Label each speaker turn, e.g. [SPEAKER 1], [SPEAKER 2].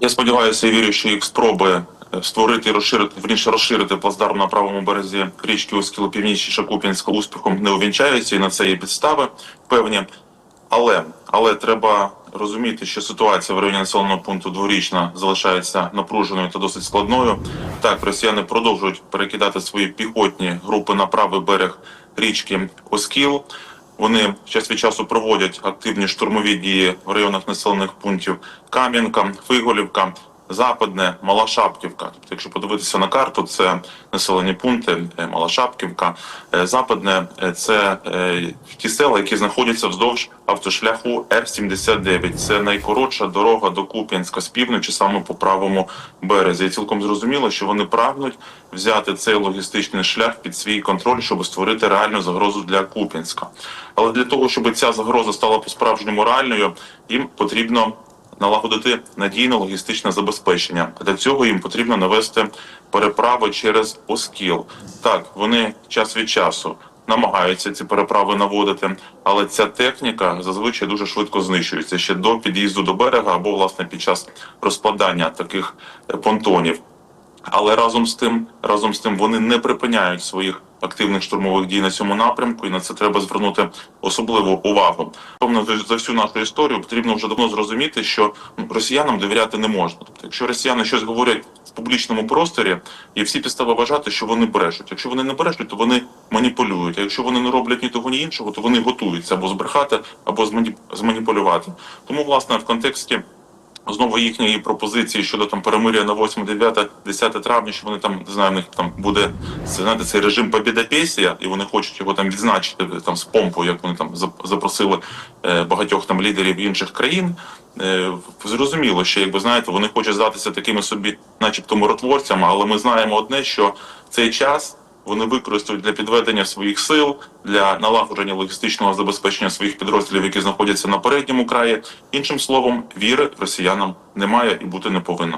[SPEAKER 1] Я сподіваюся і вірю, що їх спроби е, створити і розширити, верніше розширити плацдарм на правому березі річки Оскіло північніше Куп'янська успіхом не увінчаються, і на це є підстави певні. Але але треба розуміти, що ситуація в районі населеного пункту дворічна залишається напруженою та досить складною. Так, росіяни продовжують перекидати свої піхотні групи на правий берег річки Оскіл. Вони час від часу проводять активні штурмові дії в районах населених пунктів Кам'янка, Фиголівка, Западне, Мала Шапківка. Тобто, якщо подивитися на карту, це населені пункти е, Мала Шапківка, е, Западне е, це ті села, які знаходяться вздовж автошляху Р-79. Це найкоротша дорога до Куп'янська з півночі, саме по правому березі. І цілком зрозуміло, що вони прагнуть взяти цей логістичний шлях під свій контроль, щоб створити реальну загрозу для Куп'янська. Але для того, щоб ця загроза стала по-справжньому реальною, їм потрібно налагодити надійне логістичне забезпечення. Для цього їм потрібно навести переправи через Оскіл. Так, вони час від часу намагаються ці переправи наводити, але ця техніка зазвичай дуже швидко знищується ще до під'їзду до берега або власне під час розкладання таких е, понтонів. Але разом з тим, разом з тим, вони не припиняють своїх активних штурмових дій на цьому напрямку, і на це треба звернути особливу увагу. Певно, за- всю нашу історію потрібно вже давно зрозуміти, що росіянам довіряти не можна. Тобто, якщо росіяни щось говорять в публічному просторі, є всі підстави вважати, що вони брешуть. Якщо вони не брешуть, то вони маніпулюють. А якщо вони не роблять ні того, ні іншого, то вони готуються або збрехати, або змані- зманіпулювати. Тому, власне, в контексті знову їхньої пропозиції щодо там перемиря на 8, 9, 10 травня, що вони там не знаю, в них там буде знаєте, цей режим побідопесія, і вони хочуть його там відзначити там з помпою, як вони там зап- запросили е, багатьох там лідерів інших країн. Е, зрозуміло, що якби знаєте, вони хочуть здатися такими собі, начебто, миротворцями, але ми знаємо одне, що цей час. Вони використають для підведення своїх сил, для налагодження логістичного забезпечення своїх підрозділів, які знаходяться на передньому краї. Іншим словом, віри росіянам немає і бути не повинно.